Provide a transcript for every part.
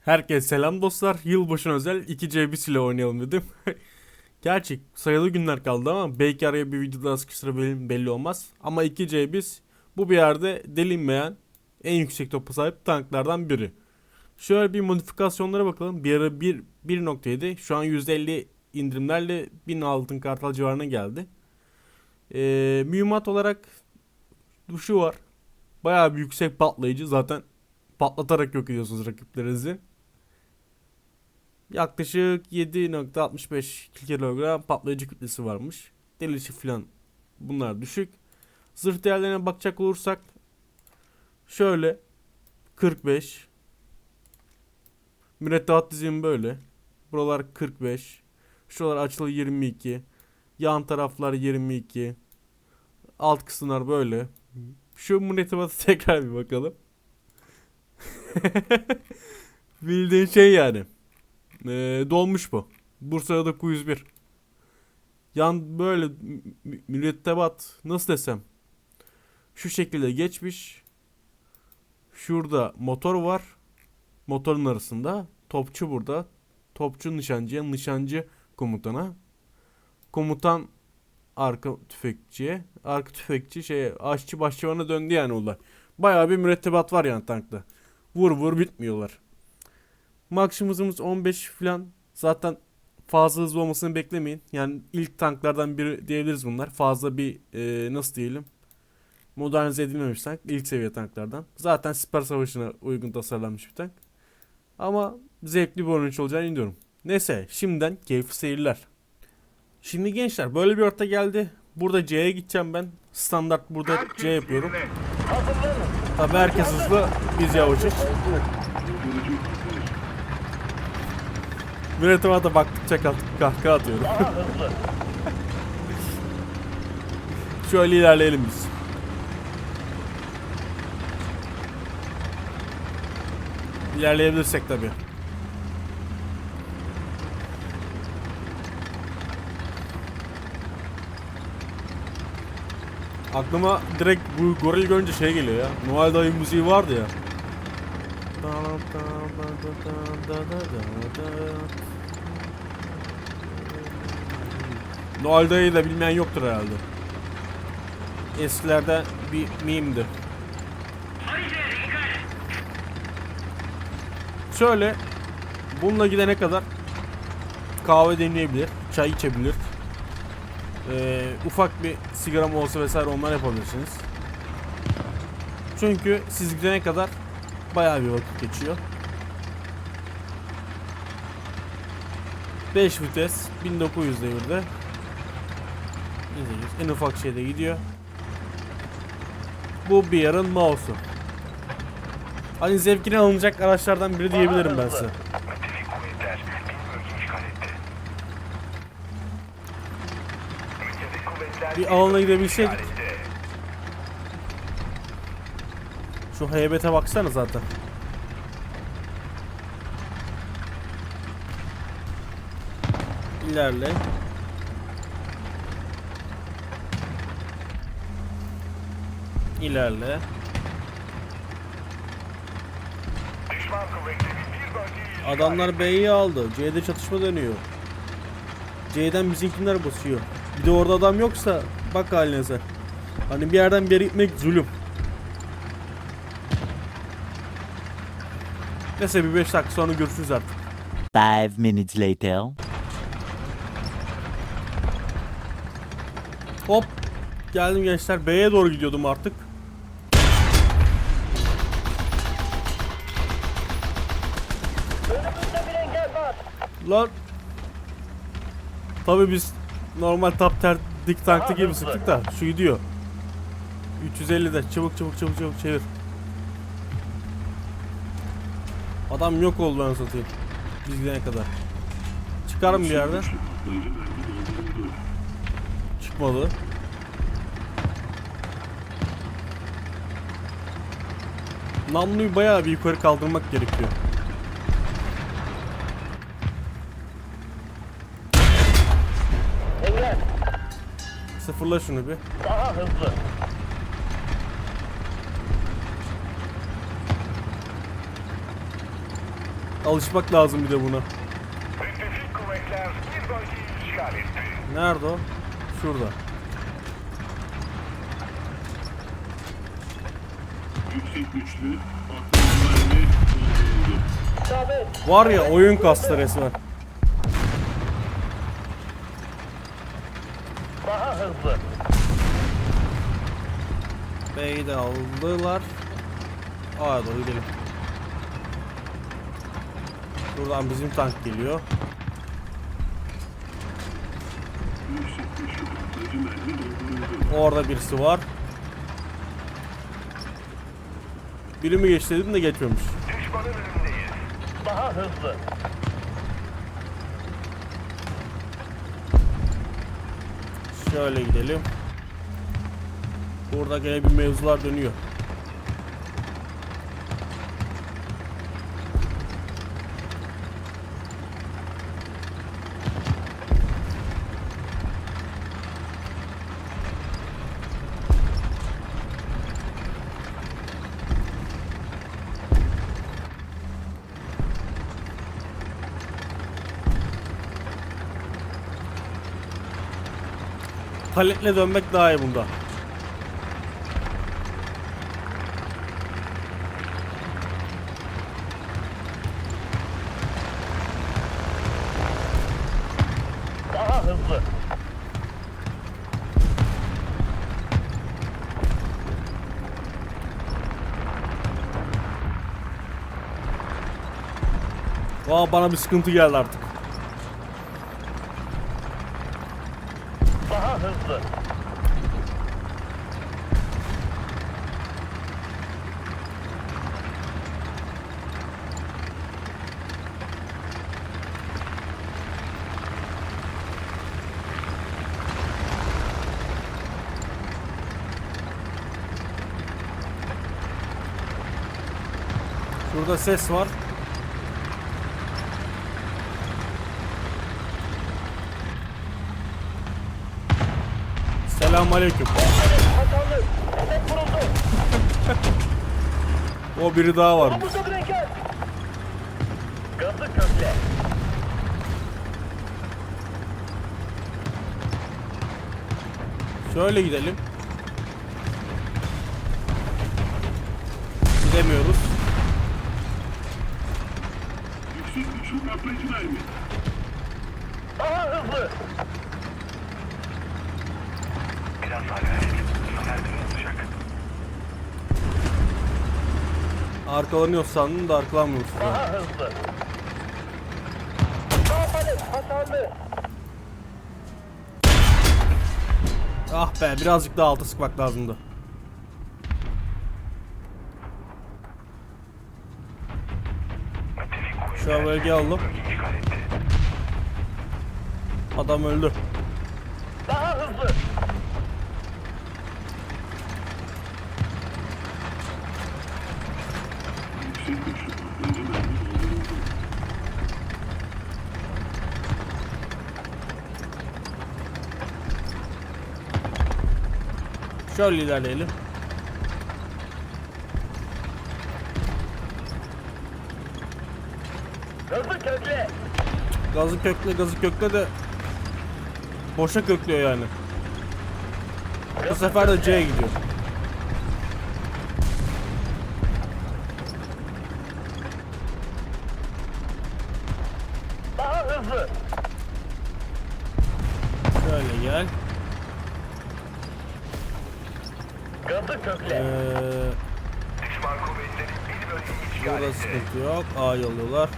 Herkese selam dostlar. Yılbaşına özel 2C1 ile oynayalım dedim. Gerçi sayılı günler kaldı ama belki araya bir video daha sıkıştırabilirim belli olmaz. Ama 2C1 bu bir yerde delinmeyen en yüksek topa sahip tanklardan biri. Şöyle bir modifikasyonlara bakalım. Bir ara 1 1.7 şu an %50 indirimlerle 1000 altın kartal civarına geldi. Ee, mühimmat olarak şu var. Bayağı bir yüksek patlayıcı zaten patlatarak yok ediyorsunuz rakiplerinizi. Yaklaşık 7.65 kilogram patlayıcı kütlesi varmış. Delişi falan bunlar düşük. Zırh değerlerine bakacak olursak şöyle 45 Mürettebat dizimi böyle. Buralar 45. Şuralar açılı 22. Yan taraflar 22. Alt kısımlar böyle. Şu mürettebatı tekrar bir bakalım. Bildiğin şey yani. Ee, dolmuş bu. Bursa'da 901. Yan böyle mü- mü- mürettebat nasıl desem. Şu şekilde geçmiş. Şurada motor var. Motorun arasında. Topçu burada. Topçu nişancıya, nişancı komutana. Komutan arka tüfekçiye. Arka tüfekçi şey aşçı başçıvana döndü yani olay. Bayağı bir mürettebat var yani tankta. Vur vur bitmiyorlar. Maksimum hızımız 15 falan. Zaten fazla hızlı olmasını beklemeyin. Yani ilk tanklardan biri diyebiliriz bunlar. Fazla bir e, nasıl diyelim modernize edilmemiş tank. İlk seviye tanklardan. Zaten siper savaşına uygun tasarlanmış bir tank. Ama zevkli bir oyuncu olacağını inanıyorum. Neyse şimdiden keyifli seyirler. Şimdi gençler böyle bir orta geldi. Burada C'ye gideceğim ben. Standart burada C yapıyorum. Tabi herkes hızlı biz yavaşız. Mürettebata baktıkça kah- kahkaha atıyorum. Şöyle ilerleyelim biz. İlerleyebilirsek tabi. Aklıma direkt bu goril görünce şey geliyor ya. Noel dayı müziği vardı ya. Noel dayıyı da bilmeyen yoktur herhalde. Eskilerde bir mimdi. Şöyle bununla gidene kadar kahve demleyebilir, çay içebilir. Ee, ufak bir sigara molası vesaire onlar yapabilirsiniz. Çünkü siz gidene kadar bayağı bir vakit geçiyor. 5 vites 1900 devirde. İzleyeceğiz. En ufak şeyde gidiyor. Bu bir yarın mouse'u. Hani zevkine alınacak araçlardan biri diyebilirim ben size. Bir alana gidebilseydik. Şu heybete baksana zaten. İlerle. İlerle. Adamlar B'yi aldı. C'de çatışma dönüyor. C'den bizimkiler basıyor. Bir de orada adam yoksa bak halinize. Hani bir yerden bir yere gitmek zulüm. Neyse bir 5 dakika sonra görüşürüz artık. Five minutes later. Hop. Geldim gençler. B'ye doğru gidiyordum artık. Lan. Tabii biz normal tap ter dik tankta gibi sıktık da şu gidiyor. 350'de çabuk çabuk çabuk çabuk çevir. Adam yok oldu ben satayım. Biz gidene kadar. Çıkar mı bir yerden? Çıkmadı. Namluyu bayağı bir yukarı kaldırmak gerekiyor. Sıfırla şunu bir. Daha hızlı. Alışmak lazım bir de buna. Müttefik kuvvetler bir bölgeyi işgal etti. Nerede o? Şurada. Yüksek güçlü. Var ya oyun kastı resmen. Daha hızlı. B'yi de aldılar. A'ya doğru gidelim. Buradan bizim tank geliyor. Orada birisi var. Biri mi geçti dedim de geçmemiş. Düşmanın önündeyiz. Daha hızlı. Şöyle gidelim. Burada gene bir mevzular dönüyor. Paletle dönmek daha iyi bunda. Daha hızlı. Vaa bana bir sıkıntı geldi artık. Daha hızlı. Şurada ses var. Selam aleyküm. Hasanlı. Hedef vuruldu. O biri daha var. Şöyle gidelim. Gidemiyoruz. Yüksek güçlü patlayıcı mermi. Daha hızlı. Biraz daha gayret. Benim olacak. Arkalanıyor sandım da arkalanmıyoruz. Daha hızlı. Palet hasarlı. Ah be birazcık daha altı sıkmak lazımdı. Şu an bölge aldım. Adam öldü. Daha hızlı. Yüksek güçlü. Patlayıcı mermi dolduruldu. Şöyle ilerleyelim. Gazı kökle. Gazı kökle gazı kökle de boşa köklüyor yani. Bu sefer de C'ye gidiyor. Daha hızlı. Şöyle gel. Gazı kökle. Ee, Düşman kuvvetleri bir bölgeyi işgal burada sıkıntı yok. A yolluyorlar.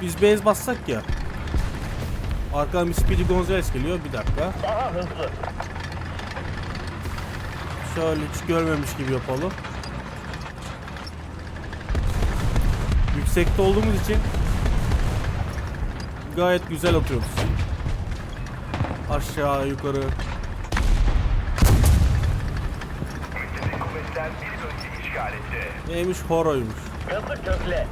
Biz base bassak ya. Arkadan bir Speedy Gonzales geliyor. Bir dakika. Daha hızlı. Şöyle hiç görmemiş gibi yapalım. Yüksekte olduğumuz için gayet güzel atıyoruz. Aşağı yukarı. Müttefik kuvvetler bir etti. Neymiş horoymuş. Gazı kökle.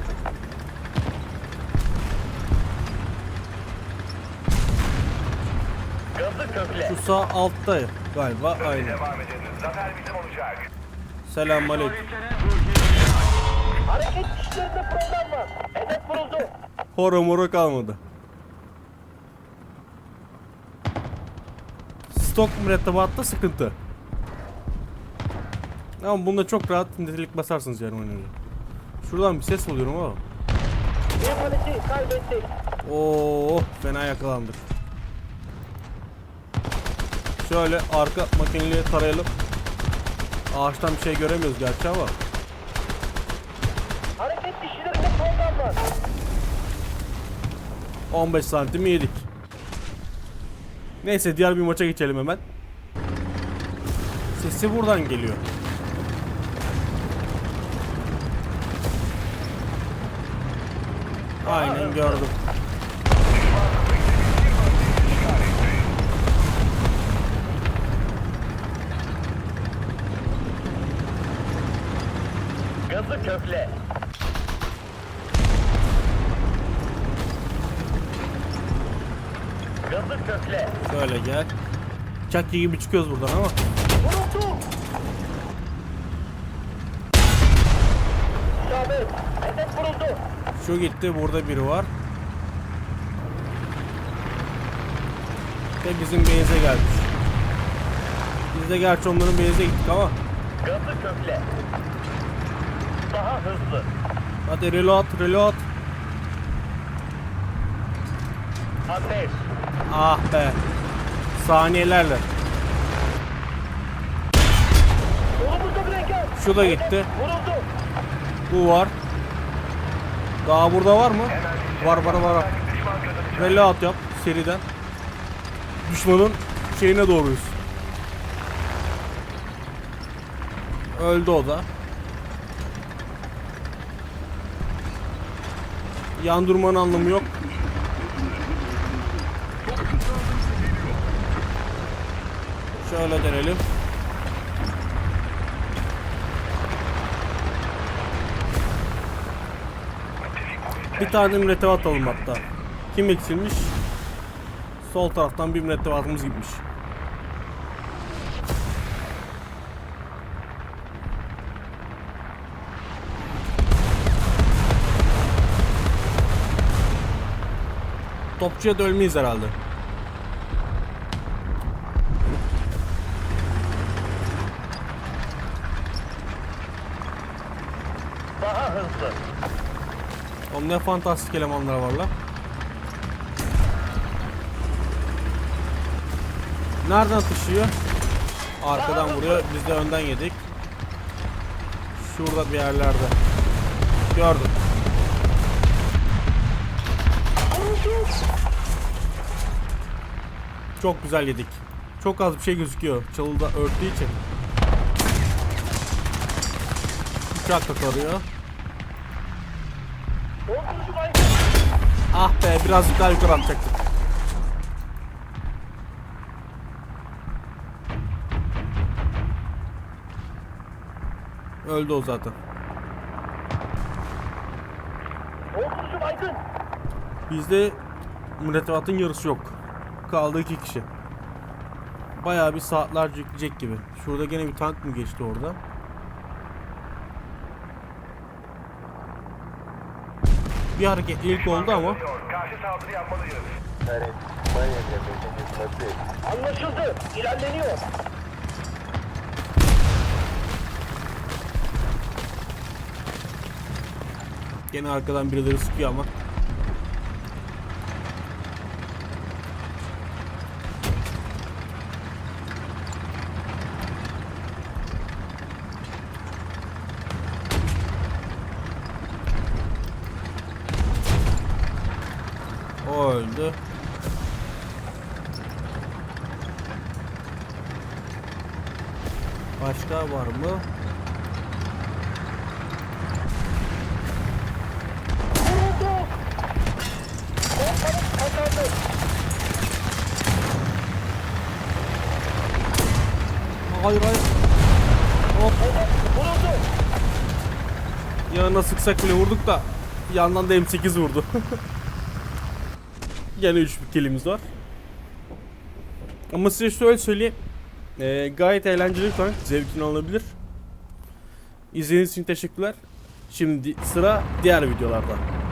Gazı kökle. Şu sağ altta galiba aynı. devam edin. Zafer bizim olacak. Selamünaleyküm. Hareket işlerinde problem var. Hedef vuruldu. Horo moro kalmadı. Stok mürettebatta sıkıntı. Ama bunda çok rahat nitelik basarsınız yani oynayınca. Şuradan bir ses alıyorum ama. Yapaleti kaybettik. Oo fena yakalandık. Şöyle arka makineliği tarayalım. Ağaçtan bir şey göremiyoruz gerçi ama. Hareket işlerinde problem var. 15 santim yedik. Neyse diğer bir maça geçelim hemen. Sesi buradan geliyor. Aynen gördüm. Gazı kökle. Gazı kökle. Şöyle gel. Çakki gibi çıkıyoruz buradan ama. İsabet. Hedef vuruldu. Şu gitti burada biri var. Ve bizim base'e gelmiş. Biz de gerçi onların base'e gittik ama. Gazı kökle. Daha hızlı. Hadi reload reload. Ateş. Ah be. Saniyelerle. Şu da gitti. Vuruldu. Bu var. Daha burada var mı? Var var var. gazı Reload yap seriden. Düşmanın şeyine doğruyuz. Öldü o da. Yan durmanın anlamı yok. Şöyle dönelim. Bir tane mürettebat atalım hatta. Kim eksilmiş? Sol taraftan bir mürettebatımız gitmiş. Topçuya da herhalde. Daha hızlı. Oğlum ne fantastik elemanlar var lan. Nereden atışıyor? Arkadan vuruyor. Biz de önden yedik. Şurada bir yerlerde. Gördüm. Çok güzel yedik. Çok az bir şey gözüküyor. Çalıda örttüğü için. Uçak da. Ah be birazcık daha yukarı atacaktık. Öldü o zaten. Bizde mürettebatın yarısı yok. Kaldı iki kişi. Bayağı bir saatlerce yükleyecek gibi. Şurada gene bir tank mı geçti orada? Bir hareketlilik oldu ama Karşı saldırı yapmalıyız. Anlaşıldı. İlerleniyor. gene arkadan birileri sıkıyor ama. öldü. Başka var mı? Hayır hayır. Hop. Yanına sıksak bile vurduk da yandan da M8 vurdu. Gene 3 kilimiz var. Ama size şöyle söyleyeyim. Ee, gayet eğlenceli bir tank. Zevkini alınabilir. İzlediğiniz için teşekkürler. Şimdi sıra diğer videolarda.